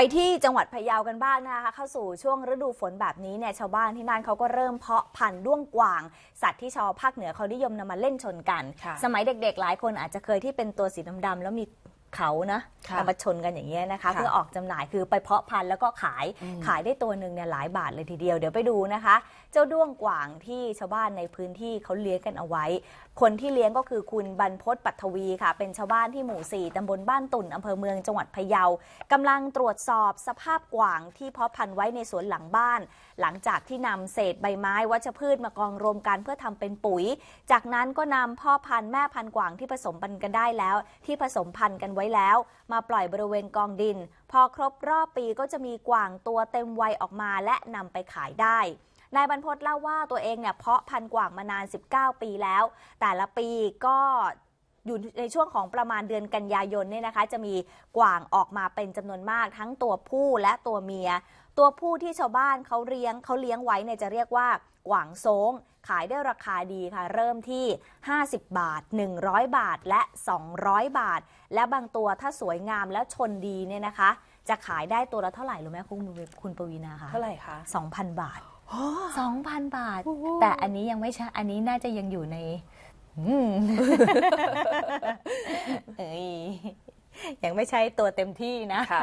ไปที่จังหวัดพะเยากันบ้างนะคะ เข้าสู่ช่วงฤดูฝนแบบนี้เนี่ยชาวบ้านที่นั่นเขาก็เริ่มเพาะพันธุ์ด้วงกวาง สัตว์ที่ชาวภาคเหนือเขานิยมนำมาเล่นชนกันค่ะสมัยเด็กๆ หลายคนอาจจะเคยที่เป็นตัวสีดำๆแล้วมี เขานะค่ะนำมาชนกันอย่างเงี้ยนะคะ ค่ะเพื่อออกจำหน่ายคือไปเพาะพันธุ์แล้วก็ขายอืม ขายได้ตัวหนึ่งเนี่ยหลายบาทเลยทีเดียวเดี๋ยวไปดูนะคะ เจ้าด้วงกวางที่ชาวบ้านในพื้นที่เขาเลี้ยงกันเอาไว้ คนที่เลี้ยงก็คือคุณบรรพศปัทวีค่ะ เป็นชาวบ้านที่หมู่ 4ตำบลบ้านตุ่นอำเภอเมืองจังหวัดพะเยากำลังตรวจสอบสภาพกวางที่เพาะพันธุ์ไว้ในสวนหลังบ้าน หลังจากที่นำเศษใบไม้วัชพืชมากองรวมกันเพื่อทำเป็นปุ๋ย จากนั้นก็นำพ่อพันธุ์แม่พันธุ์กวางที่ผสมพันธุ์กันได้แล้ว ที่ผสมพันธุ์กันไว้แล้ว มาปล่อยบริเวณกองดิน พอครบรอบปีก็จะมีกวางตัวเต็มวัยออกมาและนำไปขายได้นายบรรพศเล่าว่าตัวเองเนี่ยเพาะพันธุ์กวางมานาน 19 ปีแล้ว แต่ละปีก็ อยู่ในช่วงของประมาณเดือนกันยายนเนี่ยนะคะ จะมีกวางออกมาเป็นจำนวนมากทั้งตัวผู้และตัวเมีย ตัวผู้ที่ชาวบ้านเขาเลี้ยงเขาเลี้ยงไว้เนี่ยจะเรียกว่ากวางโซงขายได้ราคาดีค่ะ เริ่มที่ 50 บาท 100 บาทและ 200 บาท และบางตัวถ้าสวยงามแล้วชนดีเนี่ยนะคะ จะขายได้ตัวละเท่าไหร่รู้ไหมคุณคุณปวีนาคะเท่าไหร่คะ2,000 บาทอ๋อ2,000 บาทโอ้โหแต่อันนี้ยังไม่ใช่ อันนี้น่าจะยังอยู่ในอืม เอ้ยยังไม่ใช่ตัวเต็มที่นะ ค่ะ